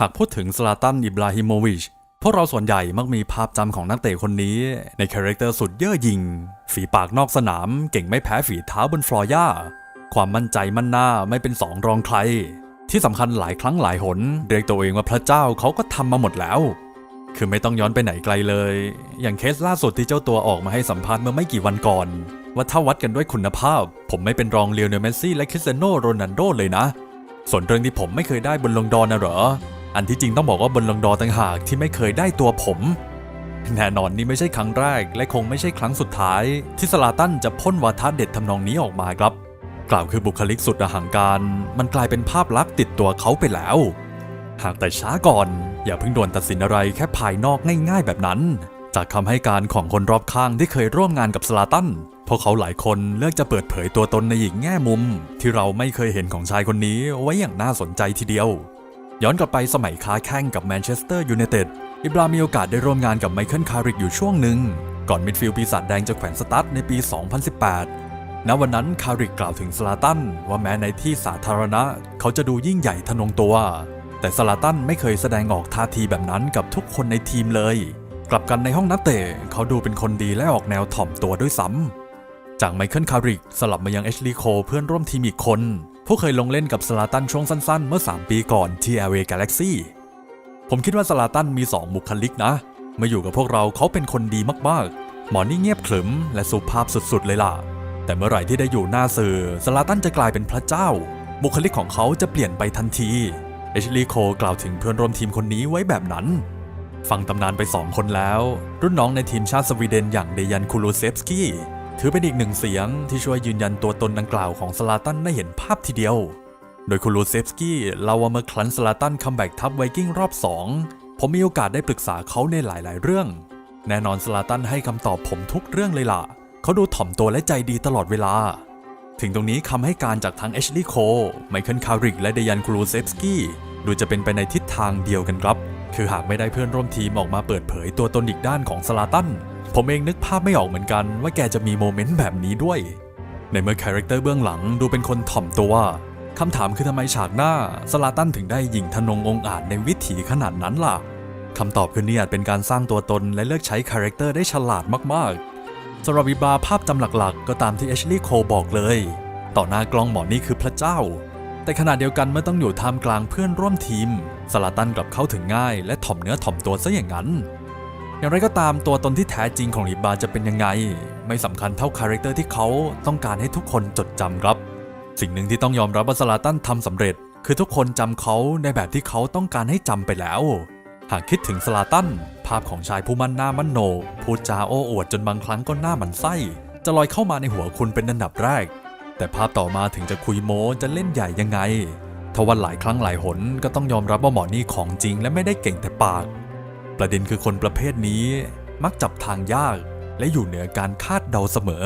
หากพูดถึงสลาตันอิบราฮิโมวิช พวกเราส่วนใหญ่มักมีภาพจำของนักเตะคนนี้ ในคาแรคเตอร์สุดเย่อหยิ่ง ฝีปากนอกสนามเก่งไม่แพ้ฝีเท้าบนฟลอร์ย่า ความมั่นใจมั่นหน้าไม่เป็นสองรองใคร ที่สำคัญหลายครั้งหลายหน เรียกตัวเองว่าพระเจ้าเขาก็ทำมาหมดแล้ว คือไม่ต้องย้อนไปไหนไกลเลย อย่างเคสล่าสุดที่เจ้าตัวออกมาให้สัมภาษณ์เมื่อไม่กี่วันก่อน ว่าถ้าวัดกันด้วยคุณภาพ ผมไม่เป็นรองเลียวเนลเมสซี่และคริสเตียโนโรนัลโดเลยนะ ส่วนเรื่องที่ผมไม่เคยได้บนลงดอนนะเหรอ อันที่จริงต้องบอกว่าบนลงดอต่างหากที่ไม่เคยได้ตัวผม แน่นอนนี่ไม่ใช่ครั้งแรก และคงไม่ใช่ครั้งสุดท้าย ที่สลาตันจะพ่นวาทะเด็ดทำนองนี้ออกมาครับ กล่าวคือบุคลิกสุดอหังการ มันกลายเป็นภาพลักษณ์ติดตัวเขาไปแล้ว หากแต่ช้าก่อน อย่าเพิ่งด่วนตัดสินอะไรแค่ภายนอกง่าย ๆ แบบนั้น จากคำให้การของคนรอบข้างที่เคยร่วมงานกับสลาตันพวกเขาหลายคนเลือกจะเปิดเผยตัวตนในอีกแง่มุม ที่เราไม่เคยเห็นของชายคนนี้ไว้อย่างน่าสนใจทีเดียว ย้อนกลับไปสมัยค้าแข่งกับแมนเชสเตอร์ยูไนเต็ดอิบรามีโอกาสได้ร่วมงานกับไมเคิลคาริกอยู่ช่วงหนึ่ง ก่อนมิดฟิลด์ปีศาจแดงจะแขวนสตั๊ดในปี 2018 ณ วันนั้นคาริกกล่าวถึงสลาตันว่าแม้ในที่สาธารณะ เขาจะดูยิ่งใหญ่ทะนงตัว แต่สลาตันไม่เคยแสดงออกท่าทีแบบนั้นกับทุกคนในทีมเลย กลับกันในห้องนักเตะเขาดูเป็นคนดีและออกแนวถ่อมตัวด้วยซ้ำจากไมเคิลคาริกสลับมายังเอชลีโคเพื่อนร่วมทีมอีกคน ผู้เคยลงเล่นกับสลาตันช่วงสั้นๆ เมื่อ 3 ปีก่อนที่ LA Galaxy ผมคิดว่าสลาตันมี 2 บุคลิกนะ มาอยู่กับพวกเราเขาเป็นคนดีมากๆ หมอนี่เงียบขรึมและสุภาพสุดๆเลยล่ะ แต่เมื่อไหร่ที่ได้อยู่หน้าสื่อสลาตันจะกลายเป็นพระเจ้า บุคลิกของเขาจะเปลี่ยนไปทันทีเอชลีโคกล่าวถึงเพื่อนร่วมทีมคนนี้ไว้แบบนั้น ฟังตำนานไป2คนแล้ว รุ่นน้องในทีมชาติสวีเดนอย่างเดยันคูลูเซฟสกี้ ถือเป็นอีกหนึ่งเสียงที่ช่วยยืนยันตัวตนดังกล่าวของสลาตันได้เห็นภาพทีเดียว โดยคูลูเซฟสกี้เล่าว่าเมื่อครั้นสลาตันคัมแบ็กทัพไวกิ้งรอบ 2 ผมมีโอกาสได้ปรึกษาเขาในหลาย ๆ เรื่อง แน่นอนสลาตันให้คำตอบผมทุกเรื่องเลยล่ะ เขาดูถ่อมตัวและใจดีตลอดเวลา ถึงตรงนี้คำให้การจากทั้งเอชลีโคไมเคิลคาริกและเดยันคูลูเซฟสกี้ดูจะเป็นไปในทิศทางเดียวกันครับ คือหากไม่ได้เพื่อนร่วมทีมออกมาเปิดเผยตัวตนอีกด้านของสลาตัน ผมเองนึกภาพไม่ออกเหมือนกันว่าแกจะมีโมเมนต์แบบนี้ด้วย ในเมื่อคาแรคเตอร์เบื้องหลังดูเป็นคนถ่อมตัวคำถามคือทำไมฉากหน้าสลาตันถึงได้ยิงทนงองอาจในวิถีขนาดนั้นล่ะคำตอบคือเนี่ยเป็นการสร้างตัวตนและเลือกใช้คาแรคเตอร์ได้ฉลาดมากๆสำหรับวิบาภาพจำหลักๆ ก็ตามที่เอชลีย์โคบอกเลย ต่อหน้ากล้องหมอนี่คือพระเจ้า แต่ขณะเดียวกันเมื่อต้องอยู่ท่ามกลางเพื่อนร่วมทีมสลาตันกลับเข้าถึงง่าย และถ่อมเนื้อถ่อมตัวซะอย่างนั้น อย่างไรก็ตามตัวตนที่แท้จริงของลิบาจะเป็นยังไง ไม่สำคัญเท่าคาแรคเตอร์ที่เขาต้องการให้ทุกคนจดจำครับ สิ่งหนึ่งที่ต้องยอมรับว่าสลาตันทำสำเร็จ คือทุกคนจำเขาในแบบที่เขาต้องการให้จำไปแล้ว หากคิดถึงสลาตัน ภาพของชายผู้มั่นหน้ามั่นโหนพูดจาโอ้อวดจนบางครั้งก็หน้าหมันไส้ จะลอยเข้ามาในหัวคุณเป็นอันดับแรก แต่ภาพต่อมาถึงจะคุยโม้จะเล่นใหญ่ยังไงทว่าหลายครั้งหลายหนก็ต้องยอมรับว่าหมอนี่ของจริงและไม่ได้เก่งแต่ปาก ประเด็นคือคนประเภทนี้มักจับทางยากและอยู่เหนือการคาดเดาเสมอ